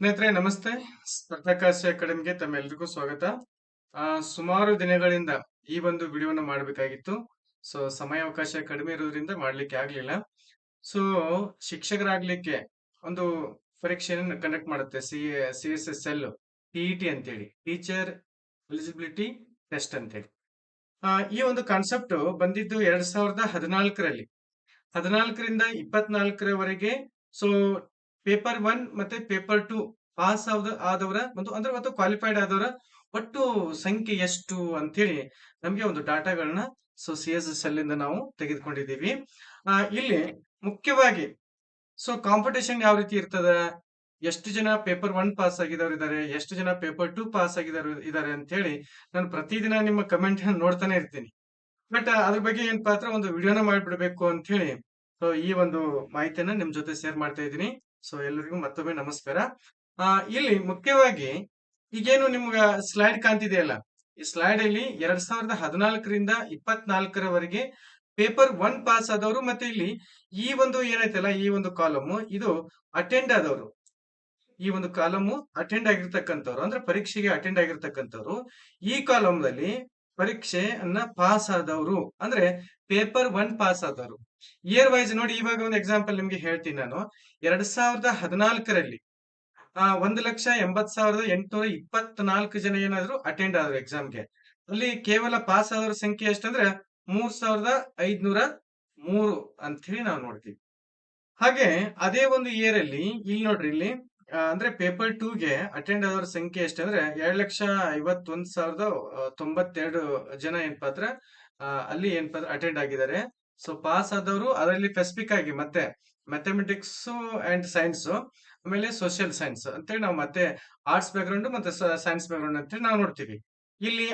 ಸ್ನೇಹಿತರೆ, ನಮಸ್ತೆ. ಸ್ಪರ್ಧಾಕಾಶ ಅಕಾಡೆಮಿಗೆ ತಮ್ಮೆಲ್ಲರಿಗೂ ಸ್ವಾಗತ. ಸುಮಾರು ದಿನಗಳಿಂದ ಈ ಒಂದು ವಿಡಿಯೋನ ಮಾಡಬೇಕಾಗಿತ್ತು. ಸೊ, ಸಮಯಾವಕಾಶ ಕಡಿಮೆ ಇರೋದ್ರಿಂದ ಮಾಡ್ಲಿಕ್ಕೆ ಆಗ್ಲಿಲ್ಲ. ಸೊ, ಶಿಕ್ಷಕರಾಗ್ಲಿಕ್ಕೆ ಒಂದು ಪರೀಕ್ಷೆಯನ್ನು ಕಂಡಕ್ಟ್ ಮಾಡುತ್ತೆ. C C S S L T ಅಂತೇಳಿ. ಟೀಚರ್ ಎಲಿಜಿಬಿಲಿಟಿ ಟೆಸ್ಟ್ ಅಂತೇಳಿ. ಈ ಒಂದು ಕಾನ್ಸೆಪ್ಟ್ ಬಂದಿದ್ದು ಎರಡ್ ಸಾವಿರದ ಹದಿನಾಲ್ಕರಲ್ಲಿ. ಹದಿನಾಲ್ಕರಿಂದ ಇಪ್ಪತ್ನಾಲ್ಕರವರೆಗೆ. ಸೊ ಪೇಪರ್ ಒನ್ ಮತ್ತೆ ಪೇಪರ್ ಟು ಪಾಸ್ ಆದ ಆದವರ ಒಂದು ಅಂದ್ರೆ ಮತ್ತು ಕ್ವಾಲಿಫೈಡ್ ಆದವರ ಒಟ್ಟು ಸಂಖ್ಯೆ ಎಷ್ಟು ಅಂತೇಳಿ ನಮಗೆ ಒಂದು ಡಾಟಾಗಳನ್ನ ಸೊ ಸಿ ಎಸ್ ಎಸ್ ಅಲ್ಲಿಂದ ನಾವು ತೆಗೆದುಕೊಂಡಿದ್ದೀವಿ. ಆ, ಇಲ್ಲಿ ಮುಖ್ಯವಾಗಿ ಸೊ ಕಾಂಪಿಟೇಷನ್ ಯಾವ ರೀತಿ ಇರ್ತದ? ಎಷ್ಟು ಜನ ಪೇಪರ್ ಒನ್ ಪಾಸ್ ಆಗಿದವ್ರು ಇದಾರೆ? ಎಷ್ಟು ಜನ ಪೇಪರ್ ಟು ಪಾಸ್ ಆಗಿದವರು ಇದಾರೆ ಅಂತ ಹೇಳಿ ನಾನು ಪ್ರತಿದಿನ ನಿಮ್ಮ ಕಮೆಂಟ್ ನೋಡ್ತಾನೆ ಇರ್ತೀನಿ. ಬಟ್ ಅದ್ರ ಬಗ್ಗೆ ಏನ್ ಪಾತ್ರ? ಒಂದು ವಿಡಿಯೋನ ಮಾಡ್ಬಿಡ್ಬೇಕು ಅಂತ ಹೇಳಿ ಸೊ ಈ ಒಂದು ಮಾಹಿತಿಯನ್ನ ನಿಮ್ ಜೊತೆ ಶೇರ್ ಮಾಡ್ತಾ ಇದ್ದೀನಿ. ಸೊ ಎಲ್ಲರಿಗೂ ಮತ್ತೊಮ್ಮೆ ನಮಸ್ಕಾರ. ಇಲ್ಲಿ ಮುಖ್ಯವಾಗಿ ಈಗೇನು ನಿಮ್ಗ ಸ್ಲೈಡ್ ಕಾಣ್ತಿದೆಯಲ್ಲ? ಈ ಸ್ಲೈಡ್ ಅಲ್ಲಿ ಎರಡ್ ಸಾವಿರದ ಹದಿನಾಲ್ಕರಿಂದ ಇಪ್ಪತ್ನಾಲ್ಕರವರೆಗೆ ಪೇಪರ್ ಒನ್ ಪಾಸ್ ಆದವರು ಮತ್ತೆ ಇಲ್ಲಿ ಈ ಒಂದು ಏನೈತಲ್ಲ, ಈ ಒಂದು ಕಾಲಮ್ ಇದು ಅಟೆಂಡ್ ಆದವರು. ಈ ಒಂದು ಕಾಲಮು ಅಟೆಂಡ್ ಆಗಿರ್ತಕ್ಕಂಥವ್ರು, ಅಂದ್ರೆ ಪರೀಕ್ಷೆಗೆ ಅಟೆಂಡ್ ಆಗಿರ್ತಕ್ಕಂಥವ್ರು, ಈ ಕಾಲಮ್ ಕಾಲಮ್ನಲ್ಲಿ ಪರೀಕ್ಷೆಯನ್ನ ಪಾಸ್ ಆದವರು. ಅಂದ್ರೆ ಪೇಪರ್ ಒನ್ ಪಾಸ್ ಆದವರು. ಇಯರ್ ವೈಸ್ ನೋಡಿ ಇವಾಗ ಒಂದು ಎಕ್ಸಾಂಪಲ್ ನಿಮ್ಗೆ ಹೇಳ್ತೀನಿ ನಾನು. ಎರಡ್ ಸಾವಿರದ ಹದಿನಾಲ್ಕರಲ್ಲಿ ಆ ಒಂದು ಲಕ್ಷ ಎಂಬತ್ ಸಾವಿರದ ಎಂಟುನೂರ ಇಪ್ಪತ್ನಾಲ್ಕು ಜನ ಏನಾದ್ರು ಅಟೆಂಡ್ ಆದ್ರು ಎಕ್ಸಾಮ್ಗೆ ಅಲ್ಲಿ ಕೇವಲ ಪಾಸ್ ಆದವ್ರ ಸಂಖ್ಯೆ ಎಷ್ಟಂದ್ರೆ ಮೂರ್ ಸಾವಿರದ ಐದ್ನೂರ ಮೂರು ಅಂತ ಹೇಳಿ ನಾವು ನೋಡ್ತೀವಿ. ಹಾಗೆ ಅದೇ ಒಂದು ಇಯರ್ ಅಲ್ಲಿ ಇಲ್ಲಿ ನೋಡ್ರಿ ಇಲ್ಲಿ ಅಂದ್ರೆ ಪೇಪರ್ಗೆ ಅಟೆಂಡ್ ಆದವ್ರ ಸಂಖ್ಯೆ ಎಷ್ಟಂದ್ರೆ ಎರಡ್ ಲಕ್ಷ ಐವತ್ತೊಂದ್ ಸಾವಿರದ ತೊಂಬತ್ತೆರಡು ಜನ ಏನಪ್ಪಾ ಅಂದ್ರೆ ಆ, ಅಲ್ಲಿ ಏನಪ್ಪಾ ಅಂದ್ರೆ ಅಟೆಂಡ್ ಆಗಿದ್ದಾರೆ. ಸೊ ಪಾಸ್ ಆದವರು ಅದರಲ್ಲಿ ಸ್ಪೆಸಿಫಿಕ್ ಆಗಿ ಮತ್ತೆ ಮ್ಯಾಥಮೆಟಿಕ್ಸ್ ಅಂಡ್ ಸೈನ್ಸ್ ಆಮೇಲೆ ಸೋಷಿಯಲ್ ಸೈನ್ಸ್ ಅಂತೇಳಿ ನಾವು ಮತ್ತೆ ಆರ್ಟ್ಸ್ ಬ್ಯಾಕ್ಗ್ರೌಂಡ್ ಮತ್ತೆ ಸೈನ್ಸ್ ಬ್ಯಾಕ್ಗ್ರೌಂಡ್ ಅಂತೇಳಿ ನಾವು ನೋಡ್ತೀವಿ. ಇಲ್ಲಿ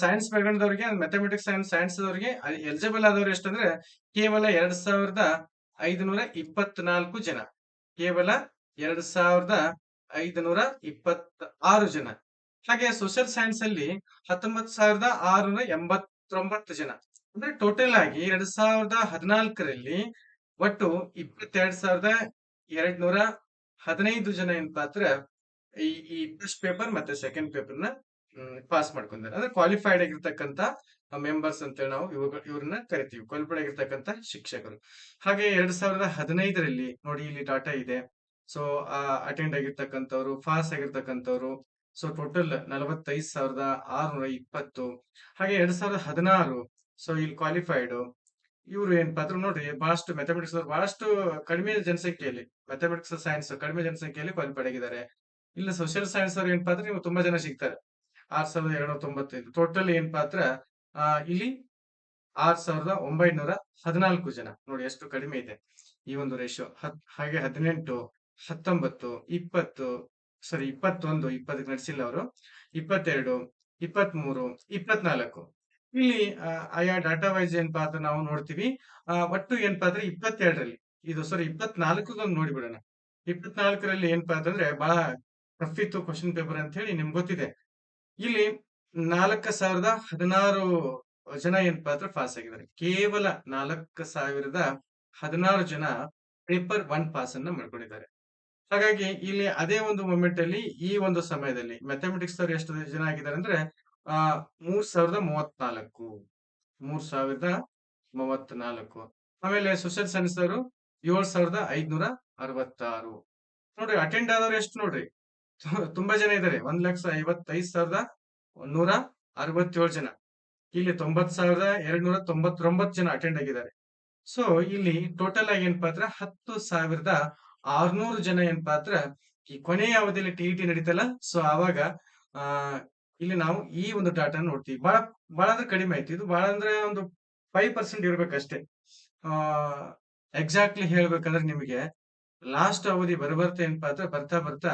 ಸೈನ್ಸ್ ಬ್ಯಾಕ್ಗ್ರೌಂಡ್ ದವರಿಗೆ ಮ್ಯಾಥಮೆಟಿಕ್ಸ್ ಅಂಡ್ ಸೈನ್ಸ್ ದವರಿಗೆ ಎಲಿಜಿಬಲ್ ಆದವರು ಎಷ್ಟಂದ್ರೆ ಕೇವಲ ಎರಡ್ ಸಾವಿರದ ಐದುನೂರ ಇಪ್ಪತ್ನಾಲ್ಕು ಜನ. ಕೇವಲ ಎರಡ್ ಸಾವಿರದ ಐದುನೂರ ಇಪ್ಪತ್ತ ಆರು ಜನ. ಹಾಗೆ ಸೋಷಿಯಲ್ ಸೈನ್ಸ್ ಅಲ್ಲಿ ಹತ್ತೊಂಬತ್ತು ಸಾವಿರದ ಆರುನೂರ ಎಂಬತ್ತೊಂಬತ್ತು ಜನ. ಅಂದ್ರೆ ಟೋಟಲ್ ಆಗಿ ಎರಡ್ ಸಾವಿರದ ಹದಿನಾಲ್ಕರಲ್ಲಿ ಒಟ್ಟು ಇಪ್ಪತ್ತೆರಡ್ ಸಾವಿರದ ಎರಡ್ ನೂರ ಹದಿನೈದು ಜನ ಏನ್ ಪಾತ್ರ ಈ ಈ ಫಸ್ಟ್ ಪೇಪರ್ ಮತ್ತೆ ಸೆಕೆಂಡ್ ಪೇಪರ್ನ ಪಾಸ್ ಮಾಡ್ಕೊಂಡಿದ್ದಾರೆ ಅಂದ್ರೆ ಕ್ವಾಲಿಫೈಡ್ ಆಗಿರ್ತಕ್ಕಂತ ಮೆಂಬರ್ಸ್ ಅಂತೇಳಿ ನಾವು ಇವ್ರನ್ನ ಕರಿತೀವಿ. ಕ್ವಾಲಿಫೈಡ್ ಆಗಿರ್ತಕ್ಕಂತ ಶಿಕ್ಷಕರು. ಹಾಗೆ ಎರಡ್ ಸಾವಿರದ ಹದಿನೈದರಲ್ಲಿ ನೋಡಿ ಇಲ್ಲಿ ಡಾಟಾ ಇದೆ. ಸೊ ಅಟೆಂಡ್ ಆಗಿರ್ತಕ್ಕಂಥವ್ರು ಪಾಸ್ ಆಗಿರ್ತಕ್ಕಂಥವ್ರು ಸೊ ಟೋಟಲ್ ನಲವತ್ತೈದು ಸಾವಿರದ ಆರುನೂರ ಇಪ್ಪತ್ತು. ಹಾಗೆ ಎರಡ್ ಸಾವಿರದ ಹದಿನಾರು ಸೊ ಇಲ್ಲಿ ಕ್ವಾಲಿಫೈಡ್ ಇವ್ರು ಏನ್ ಪಾತ್ರ ನೋಡ್ರಿ ಬಹಳಷ್ಟು ಮ್ಯಾಥಮೆಟಿಕ್ಸ್ ಬಹಳಷ್ಟು ಕಡಿಮೆ ಜನಸಂಖ್ಯೆಯಲ್ಲಿ ಮೆಥಮೆಟಿಕ್ಸ್ ಸೈನ್ಸ್ ಕಡಿಮೆ ಜನಸಂಖ್ಯೆಯಲ್ಲಿ ಕ್ವಾಲಿಫೈಡ್ ಆಗಿದ್ದಾರೆ. ಇಲ್ಲ ಸೋಷಿಯಲ್ ಸೈನ್ಸ್ ಅವ್ರು ಏನ್ ಪಾತ್ರ ನೀವು ತುಂಬಾ ಜನ ಸಿಗ್ತಾರೆ. ಆರ್ ಸಾವಿರದ ಎರಡ್ನೂರ ತೊಂಬತ್ತೈದು ಟೋಟಲ್ ಏನ್ ಪಾತ್ರ ಇಲ್ಲಿ ಆರ್ ಸಾವಿರದ ಒಂಬೈನೂರ ಹದಿನಾಲ್ಕು ಜನ. ನೋಡಿ, ಎಷ್ಟು ಕಡಿಮೆ ಇದೆ. ಈ ಒಂದು ರೇಷಿಯೋ ಹಾಗೆ ಹದಿನೆಂಟು, ಹತ್ತೊಂಬತ್ತು, ಇಪ್ಪತ್ತು ಸಾರಿ ಇಪ್ಪತ್ತೊಂದು, ಇಪ್ಪತ್ತಕ್ಕೆ ನಡೆಸಿಲ್ಲ ಅವರು. ಇಪ್ಪತ್ತೆರಡು ಇಪ್ಪತ್ಮೂರು ಇಪ್ಪತ್ನಾಲ್ಕು. ಇಲ್ಲಿ ಆಯಾ ಡಾಟಾ ವೈಸ್ ಏನಪ್ಪಾ ಅಂತ ನಾವು ನೋಡ್ತೀವಿ. ಒಟ್ಟು ಏನಪ್ಪಾ ಅಂದ್ರೆ ಇಪ್ಪತ್ತೆರಡರಲ್ಲಿ. ಇದು ಸಾರಿ ಇಪ್ಪತ್ನಾಲ್ಕದೊಂದು ನೋಡಿಬಿಡೋಣ. ಇಪ್ಪತ್ನಾಲ್ಕರಲ್ಲಿ ಏನಪ್ಪಾ ಅಂತಂದ್ರೆ ಬಹಳ ಟಫ್ ಇತ್ತು ಕ್ವಶನ್ ಪೇಪರ್ ಅಂತ ಹೇಳಿ ನಿಮ್ಗೆ ಗೊತ್ತಿದೆ. ಇಲ್ಲಿ ನಾಲ್ಕ ಸಾವಿರದ ಹದಿನಾರು ಜನ ಏನಪ್ಪಾ ಅಂದ್ರೆ ಪಾಸ್ ಆಗಿದ್ದಾರೆ. ಕೇವಲ ನಾಲ್ಕು ಸಾವಿರದ ಹದಿನಾರು ಜನ ಪೇಪರ್ ಒನ್ ಪಾಸ್ ಅನ್ನ ಮಾಡ್ಕೊಂಡಿದ್ದಾರೆ. ಹಾಗಾಗಿ ಇಲ್ಲಿ ಅದೇ ಒಂದು ಮೊಮೆಂಟ್ ಅಲ್ಲಿ ಈ ಒಂದು ಸಮಯದಲ್ಲಿ ಮ್ಯಾಥಮೆಟಿಕ್ಸ್ ಅವ್ರು ಎಷ್ಟು ಜನ ಆಗಿದ್ದಾರೆ ಅಂದ್ರೆ ಮೂರ್ ಸಾವಿರದ ಮೂವತ್ನಾಲ್ಕು ಮೂರ್ ಸಾವಿರದ ಮೂವತ್ನಾಲ್ಕು ಆಮೇಲೆ ಸುಶಾಂತ್ ಸೈನ್ಸ್ ಅವರು ಏಳ್ ಸಾವಿರದ ಐದ್ನೂರ ಅರವತ್ತಾರು. ನೋಡ್ರಿ ಅಟೆಂಡ್ ಆದವ್ರು ಎಷ್ಟು ನೋಡ್ರಿ? ತುಂಬಾ ಜನ ಇದ್ದಾರೆ ಒಂದ್ ಲಕ್ಷ ಐವತ್ತೈದ್ ಸಾವಿರದ ನೂರ ಅರವತ್ತೇಳು ಜನ. ಇಲ್ಲಿ ತೊಂಬತ್ ಸಾವಿರದ ಎರಡ್ ನೂರ ತೊಂಬತ್ತೊಂಬತ್ತು ಜನ ಅಟೆಂಡ್ ಆಗಿದ್ದಾರೆ. ಸೊ ಇಲ್ಲಿ ಟೋಟಲ್ ಆಗಿ ಏನಪ್ಪಾ ಅಂದ್ರೆ ಹತ್ತು ಸಾವಿರದ ಆರ್ನೂರು ಜನ ಏನಪ್ಪಾ ಅಂದ್ರೆ ಈ ಕೊನೆಯ ಅವಧಿಯಲ್ಲಿ ಟಿ ಟಿ ನಡೀತಲ್ಲ? ಸೊ ಆವಾಗ, ಆ ಇಲ್ಲಿ ನಾವು ಈ ಒಂದು ಡಾಟಾ ನೋಡ್ತೀವಿ. ಬಹಳ ಬಹಳ ಅಂದ್ರೆ ಕಡಿಮೆ ಆಯ್ತು. ಇದು ಬಹಳ ಅಂದ್ರೆ ಒಂದು ಫೈವ್ ಪರ್ಸೆಂಟ್ ಇರ್ಬೇಕಷ್ಟೇ. ಆ ಎಕ್ಸಾಕ್ಟ್ಲಿ ಹೇಳ್ಬೇಕಂದ್ರೆ ನಿಮಗೆ ಲಾಸ್ಟ್ ಅವಧಿ ಬರಬರ್ತಾ ಏನಪ್ಪಾ ಅಂದ್ರೆ ಬರ್ತಾ ಬರ್ತಾ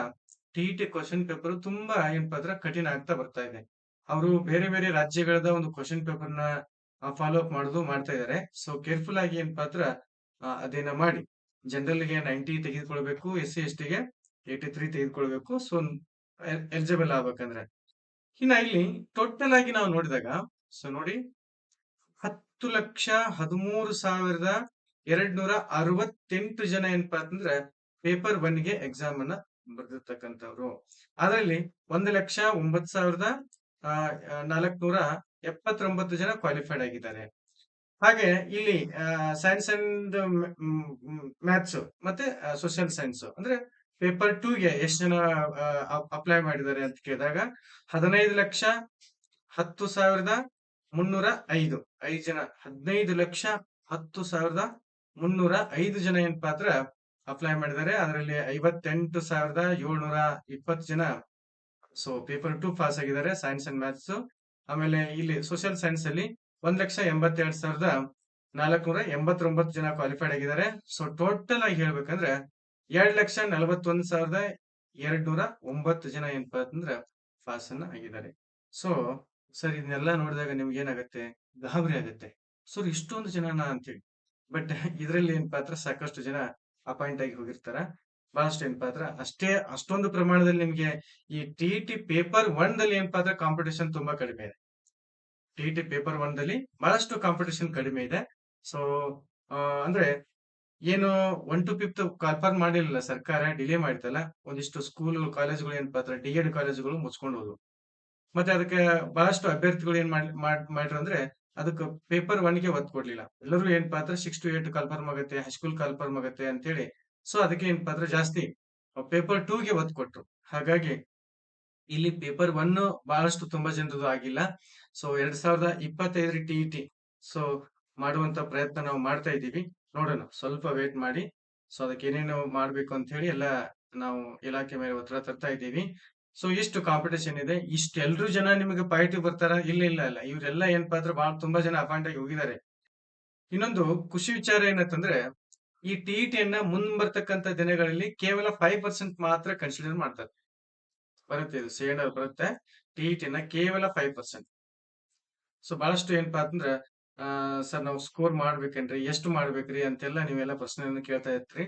ಟಿ ಟಿ ಕ್ವಶನ್ ಪೇಪರ್ ತುಂಬಾ ಏನ್ ಅಂದ್ರೆ ಕಠಿಣ ಆಗ್ತಾ ಬರ್ತಾ ಇದೆ. ಅವರು ಬೇರೆ ಬೇರೆ ರಾಜ್ಯಗಳದ ಒಂದು ಕ್ವಶನ್ ಪೇಪರ್ನ ಫಾಲೋ ಅಪ್ ಮಾಡುದು ಮಾಡ್ತಾ ಇದ್ದಾರೆ ಸೊ ಕೇರ್ಫುಲ್ ಆಗಿ ಏನ್ ಅಂದ್ರೆ ಅದೇನ ಮಾಡಿ. ಜನರಲ್ಗೆ ನೈಂಟಿ ತೆಗೆದುಕೊಳ್ಬೇಕು ಎಸ್ ಸಿ ಎಸ್ ಟಿಗೆ ಏಯ್ಟಿ ತ್ರೀ ತೆಗೆದುಕೊಳ್ಬೇಕು ಸೊ ಎಲಿಜಿಬಲ್ ಆಗ್ಬೇಕಂದ್ರೆ. ಇನ್ನ ಇಲ್ಲಿ ಟೋಟಲ್ ಆಗಿ ನಾವು ನೋಡಿದಾಗ ಸೊ ನೋಡಿ, ಹತ್ತು ಲಕ್ಷ ಹದಿಮೂರು ಸಾವಿರದ ಎರಡ್ ನೂರ ಅರವತ್ತೆಂಟು ಜನ ಏನಪ್ಪಾ ಅಂತಂದ್ರೆ ಪೇಪರ್ ಒನ್ಗೆ ಎಕ್ಸಾಮ್ ಅನ್ನ ಬರೆದಿರ್ತಕ್ಕಂಥವ್ರು. ಅದರಲ್ಲಿ ಒಂದು ಲಕ್ಷ ಒಂಬತ್ತು ಸಾವಿರದ ನಾಲ್ಕುನೂರ ಎಪ್ಪತ್ತೊಂಬತ್ತು ಜನ ಕ್ವಾಲಿಫೈಡ್ ಆಗಿದ್ದಾರೆ. ಹಾಗೆ ಇಲ್ಲಿ ಸೈನ್ಸ್ ಅಂಡ್ ಮ್ಯಾಥ್ಸ್ ಮತ್ತೆ ಸೋಷಿಯಲ್ ಸೈನ್ಸ್ ಅಂದ್ರೆ ಪೇಪರ್ ಟೂಗೆ ಎಷ್ಟು ಜನ ಅಪ್ಲೈ ಮಾಡಿದ್ದಾರೆ ಅಂತ ಕೇಳಿದಾಗ ಹದಿನೈದು ಲಕ್ಷ ಹತ್ತು ಸಾವಿರದ ಮುನ್ನೂರ ಐದು. ಐದು ಜನ, ಹದಿನೈದು ಲಕ್ಷ ಹತ್ತು ಸಾವಿರದ ಮುನ್ನೂರ ಐದು ಜನ ಏನ್ ಪಾತ್ರ ಅಪ್ಲೈ ಮಾಡಿದ್ದಾರೆ. ಅದರಲ್ಲಿ ಐವತ್ತೆಂಟು ಸಾವಿರದ ಏಳ್ನೂರ ಇಪ್ಪತ್ತು ಜನ, ಸೊ ಪೇಪರ್ ಟು ಪಾಸ್ ಆಗಿದ್ದಾರೆ, ಸೈನ್ಸ್ ಅಂಡ್ ಮ್ಯಾಥ್ಸ್. ಆಮೇಲೆ ಇಲ್ಲಿ ಸೋಷಿಯಲ್ ಸೈನ್ಸ್ ಅಲ್ಲಿ ಒಂದ್ ಲಕ್ಷ ಎಂಬತ್ತೆರಡು ಸಾವಿರದ ನಾಲ್ಕುನೂರ ಎಂಬತ್ತೊಂಬತ್ತು ಜನ ಕ್ವಾಲಿಫೈಡ್ ಆಗಿದ್ದಾರೆ. ಸೊ ಟೋಟಲ್ ಆಗಿ ಹೇಳ್ಬೇಕಂದ್ರೆ ಎರಡ್ ಲಕ್ಷ ನಲವತ್ತೊಂದು ಸಾವಿರದ ಎರಡ್ ನೂರ ಒಂಬತ್ತು ಜನ ಏನಪ್ಪಾ ಅಂತಂದ್ರ ಪಾಸ್ ಆಗಿದ್ದಾರೆ. ಸೊ ಸರ್ ಇದನ್ನೆಲ್ಲ ನೋಡಿದಾಗ ನಿಮ್ಗೆ ಏನಾಗುತ್ತೆ? ಗಾಬರಿ ಆಗುತ್ತೆ. ಸರ್ ಇಷ್ಟೊಂದು ಜನನ ಅಂತೇಳಿ ಬಟ್ ಇದರಲ್ಲಿ ಏನ್ ಪಾತ್ರ? ಸಾಕಷ್ಟು ಜನ ಅಪಾಯಿಂಟ್ ಆಗಿ ಹೋಗಿರ್ತಾರ. ಬಹಳಷ್ಟು ಏನ್ ಪಾತ್ರ? ಅಷ್ಟೇ, ಅಷ್ಟೊಂದು ಪ್ರಮಾಣದಲ್ಲಿ ನಿಮ್ಗೆ ಈ ಟಿ ಟಿ ಪೇಪರ್ ಒನ್ ದಲ್ಲಿ ಏನ್ ಪಾತ್ರ? ಕಾಂಪಿಟೇಷನ್ ತುಂಬಾ ಕಡಿಮೆ ಇದೆ. ಟಿ ಟಿ ಪೇಪರ್ ಒನ್ ದಲ್ಲಿ ಬಹಳಷ್ಟು ಕಾಂಪಿಟೇಷನ್ ಕಡಿಮೆ ಇದೆ. ಸೊ ಅಂದ್ರೆ ಏನು ಒನ್ ಟು ಫಿಫ್ತ್ ಕನ್ಫರ್ಮ್ ಮಾಡಿರಲಿಲ್ಲ, ಸರ್ಕಾರ ಡಿಲೇ ಮಾಡ್ತಲ್ಲ, ಒಂದಿಷ್ಟು ಸ್ಕೂಲ್ ಕಾಲೇಜ್ಗಳು ಏನ್ ಅಂದ್ರೆ ಡಿ ಎಡ್ ಕಾಲೇಜ್ಗಳು ಮುಚ್ಕೊಂಡು ಹೋದ್ವು. ಮತ್ತೆ ಅದಕ್ಕೆ ಬಹಳಷ್ಟು ಅಭ್ಯರ್ಥಿಗಳು ಏನ್ ಮಾಡಿ ಮಾಡ್ರು ಅಂದ್ರೆ, ಅದಕ್ಕೆ ಪೇಪರ್ ಒನ್ಗೆ ಒತ್ತು ಕೊಡ್ಲಿಲ್ಲ. ಎಲ್ಲರೂ ಏನಪ್ಪಾ ಅಂದ್ರೆ ಸಿಕ್ಸ್ ಟು ಏಟ್ ಕನ್ಫರ್ಮ್ ಆಗುತ್ತೆ ಹೈಸ್ಕೂಲ್ ಕನ್ಫರ್ಮ್ ಆಗುತ್ತೆ ಅಂತ ಹೇಳಿ ಸೊ ಅದಕ್ಕೆ ಏನಪ್ಪಾ ಅಂದ್ರೆ ಜಾಸ್ತಿ ಪೇಪರ್ ಟೂ ಗೆ ಒತ್ತು ಕೊಟ್ರು. ಹಾಗಾಗಿ, ಇಲ್ಲಿ ಪೇಪರ್ ಒನ್ ಬಹಳಷ್ಟು ತುಂಬಾ ಜನರದು ಆಗಿಲ್ಲ. ಸೊ ಎರಡ್ ಸಾವಿರದ ಇಪ್ಪತ್ತೈದರ ಟಿ ಟಿ ಸೊ ಮಾಡುವಂತ ಪ್ರಯತ್ನ ನಾವು ಮಾಡ್ತಾ ಇದ್ದೀವಿ. ನೋಡೋಣ. ಸ್ವಲ್ಪ ವೇಟ್ ಮಾಡಿ. ಸೊ ಅದಕ್ಕೆ ಏನೇನು ಮಾಡ್ಬೇಕು ಅಂತ ಹೇಳಿ ಎಲ್ಲ ನಾವು ಇಲಾಖೆ ಮೇಲೆ ಒತ್ತಡ ತರ್ತಾ ಇದ್ದೀವಿ. ಸೊ ಇಷ್ಟು ಕಾಂಪಿಟೇಷನ್ ಇದೆ. ಇಷ್ಟೆಲ್ಲರೂ ಜನ ನಿಮಗೆ ಪಾಯಿಟಿವ್ ಬರ್ತಾರ? ಇಲ್ಲ ಇಲ್ಲ ಇಲ್ಲ. ಇವರೆಲ್ಲ ಏನಪ್ಪಾ ಅಂದ್ರೆ ಬಹಳ ತುಂಬಾ ಜನ ಅಪಾಯಿಂಟ್ ಆಗಿ ಹೋಗಿದ್ದಾರೆ. ಇನ್ನೊಂದು ಖುಷಿ ವಿಚಾರ ಏನಂತಂದ್ರೆ, ಈ ಟಿ ಟಿಯನ್ನ ಮುಂದ್ ಬರ್ತಕ್ಕಂಥ ದಿನಗಳಲ್ಲಿ ಕೇವಲ ಫೈವ್ ಪರ್ಸೆಂಟ್ ಮಾತ್ರ ಕನ್ಸಿಡರ್ ಮಾಡ್ತಾರೆ. ಬರುತ್ತೆ ಇದು ಸೇಡ್ ಬರುತ್ತೆ. ಟಿ ಟಿಯನ್ನ ಕೇವಲ ಫೈವ್ ಪರ್ಸೆಂಟ್ ಸೊ ಬಹಳಷ್ಟು ಏನಪ್ಪಾ ಅಂತಂದ್ರ ಸರ್, ನಾವು ಸ್ಕೋರ್ ಮಾಡ್ಬೇಕೇನ್ರಿ? ಎಷ್ಟು ಮಾಡ್ಬೇಕ್ರಿ? ಅಂತೆಲ್ಲ ನೀವೆಲ್ಲ ಪ್ರಶ್ನೆಯನ್ನು ಕೇಳ್ತಾ ಇರ್ತೀರಿ.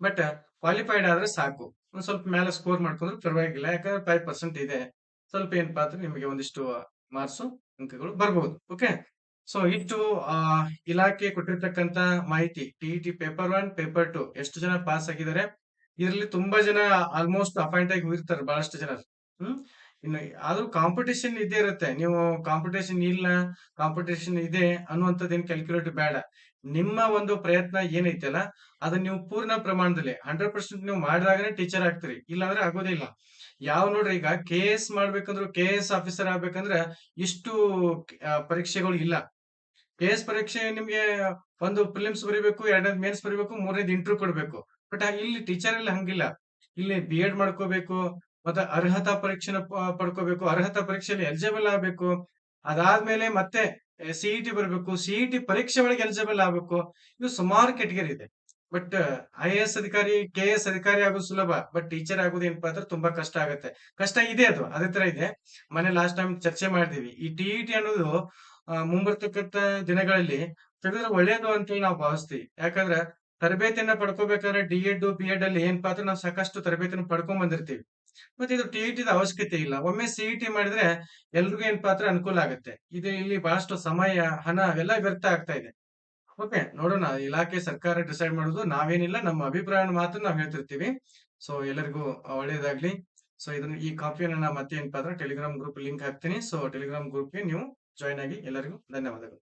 ಬಟ್ ಕ್ವಾಲಿಫೈಡ್ ಆದ್ರೆ ಸಾಕು. ಒಂದ್ ಸ್ವಲ್ಪ ಮೇಲೆ ಸ್ಕೋರ್ ಮಾಡ್ಕೊಂಡ್ರೆ ಪರವಾಗಿಲ್ಲ. ಯಾಕಂದ್ರೆ ಫೈವ್ ಪರ್ಸೆಂಟ್ ಇದೆ. ಸ್ವಲ್ಪ ಏನಪ್ಪಾ ಅಂದ್ರೆ ನಿಮಗೆ ಒಂದಿಷ್ಟು ಮಾರ್ಕ್ಸ್ ಅಂಕಗಳು ಬರ್ಬಹುದು ಓಕೆ ಸೊ ಇಷ್ಟು ಇಲಾಖೆ ಕೊಟ್ಟಿರ್ತಕ್ಕಂತ ಮಾಹಿತಿ T T paper one paper two ಎಷ್ಟು ಜನ ಪಾಸ್ ಆಗಿದ್ದಾರೆ? ಇದರಲ್ಲಿ ತುಂಬಾ ಜನ ಆಲ್ಮೋಸ್ಟ್ ಅಪಾಯಿಂಟ್ ಆಗಿ ಹೋಗಿರ್ತಾರೆ ಬಹಳಷ್ಟು ಜನ ಹ್ಮ್? ಇನ್ನು ಆದ್ರೂ ಕಾಂಪಿಟೇಷನ್ ಇದ್ದೇ ಇರುತ್ತೆ. ನೀವು ಕಾಂಪಿಟೇಷನ್ ಇಲ್ಲ ಕಾಂಪಿಟೇಷನ್ ಇದೆ ಅನ್ನುವಂಥದ್ದು ಏನ್ ಕ್ಯಾಲ್ಕುಲೇಟ್ ಬೇಡ. ನಿಮ್ಮ ಒಂದು ಪ್ರಯತ್ನ ಏನೈತಲ್ಲ, ಅದನ್ನ ನೀವು ಪೂರ್ಣ ಪ್ರಮಾಣದಲ್ಲಿ ಹಂಡ್ರೆಡ್ ಪರ್ಸೆಂಟ್ ನೀವು ಮಾಡಿದಾಗನೇ ಟೀಚರ್ ಆಗ್ತೀರಿ. ಇಲ್ಲಾಂದ್ರೆ ಆಗೋದಿಲ್ಲ ಯಾವ ನೋಡ್ರಿ ಈಗ ಕೆ ಎಸ್ ಮಾಡ್ಬೇಕಂದ್ರು ಕೆ ಎಸ್ ಆಫೀಸರ್ ಆಗ್ಬೇಕಂದ್ರೆ ಇಷ್ಟು ಪರೀಕ್ಷೆಗಳು ಇಲ್ಲ. ಕೆ ಎಸ್ ಪರೀಕ್ಷೆ ನಿಮ್ಗೆ ಒಂದು ಫಿಲಿಮ್ಸ್ ಬರಿಬೇಕು ಎರಡನೇ ಮೇನ್ಸ್ ಬರಿಬೇಕು, ಮೂರನೇದು ಇಂಟರ್ವ್ಯೂ ಕೊಡ್ಬೇಕು. ಬಟ್ ಇಲ್ಲಿ ಟೀಚರ್ ಅಲ್ಲಿ ಹಂಗಿಲ್ಲ. ಇಲ್ಲಿ ಬಿ ಎಡ್ ಮಾಡ್ಕೋಬೇಕು ಮತ್ತೆ ಅರ್ಹತಾ ಪರೀಕ್ಷೆನ ಪಡ್ಕೋಬೇಕು, ಅರ್ಹತಾ ಪರೀಕ್ಷೆಯಲ್ಲಿ ಎಲಿಜಿಬಲ್ ಆಗ್ಬೇಕು. ಅದಾದ್ಮೇಲೆ ಮತ್ತೆ ಸಿಇಟಿ ಬರಬೇಕು. ಸಿಇಟಿ ಪರೀಕ್ಷೆ ಒಳಗೆ ಎಲಿಜಿಬಲ್ ಆಗ್ಬೇಕು. ಇದು ಸುಮಾರು ಕೆಟಗರಿ ಇದೆ. ಬಟ್ ಐ ಎ ಎಸ್ ಅಧಿಕಾರಿ ಕೆ ಎಸ್ ಅಧಿಕಾರಿ ಆಗೋದು ಸುಲಭ. ಬಟ್ ಟೀಚರ್ ಆಗೋದು ಏನಪ್ಪಾ ಅಂದ್ರೆ ತುಂಬಾ ಕಷ್ಟ ಆಗುತ್ತೆ. ಕಷ್ಟ ಇದೆ ಅದು. ಅದೇ ತರ ಇದೆ. ಮನೆ ಲಾಸ್ಟ್ ಟೈಮ್ ಚರ್ಚೆ ಮಾಡಿದೀವಿ. ಈ ಟಿ ಇ ಟಿ ಅನ್ನೋದು ಮುಂಬರ್ತಕ್ಕಂತ ದಿನಗಳಲ್ಲಿ ತೆಗೆದ್ರೆ ಒಳ್ಳೇದು ಅಂತೇಳಿ ನಾವು ಭಾವಿಸ್ತೀವಿ. ಯಾಕಂದ್ರೆ ತರಬೇತಿಯನ್ನ ಪಡ್ಕೋಬೇಕಾದ್ರೆ ಡಿ ಎಡ್ ಬಿ ಎಡ್ ಅಲ್ಲಿ ಏನಪ್ಪಾ ಅಂದ್ರೆ ನಾವು ಸಾಕಷ್ಟು ತರಬೇತಿನ ಪಡ್ಕೊಂಡ್ ಬಂದಿರ್ತೀವಿ. ಮತ್ತೆ ಇದು ಟಿ ದ ಅವಶ್ಯಕತೆ ಇಲ್ಲ. ಒಮ್ಮೆ ಸಿಇಟಿ ಮಾಡಿದ್ರೆ ಎಲ್ರಿಗೂ ಏನ್ ಪಾತ್ರ ಅನುಕೂಲ ಆಗುತ್ತೆ. ಇದು ಇಲ್ಲಿ ಬಹಳಷ್ಟು ಸಮಯ, ಹಣ ಅವೆಲ್ಲ ವ್ಯರ್ಥ ಆಗ್ತಾ ಇದೆ. ಓಕೆ ನೋಡೋಣ. ಇಲಾಖೆ ಸರ್ಕಾರ ಡಿಸೈಡ್ ಮಾಡೋದು. ನಾವೇನಿಲ್ಲ, ನಮ್ಮ ಅಭಿಪ್ರಾಯ ಮಾತ್ರ ನಾವು ಹೇಳ್ತಿರ್ತೀವಿ. ಸೊ ಎಲ್ಲರಿಗೂ ಒಳ್ಳೇದಾಗ್ಲಿ. ಸೊ ಇದನ್ನ ಈ ಕಾಪಿಯನ್ನ ಮತ್ತೆ ಏನಪ್ಪಾ ಅಂದ್ರೆ ಟೆಲಿಗ್ರಾಮ್ ಗ್ರೂಪ್ ಲಿಂಕ್ ಹಾಕ್ತೀನಿ. ಸೊ ಟೆಲಿಗ್ರಾಮ್ ಗ್ರೂಪ್ಗೆ ನೀವು ಜಾಯ್ನ್ ಆಗಿ ಎಲ್ಲರಿಗೂ ಧನ್ಯವಾದಗಳು.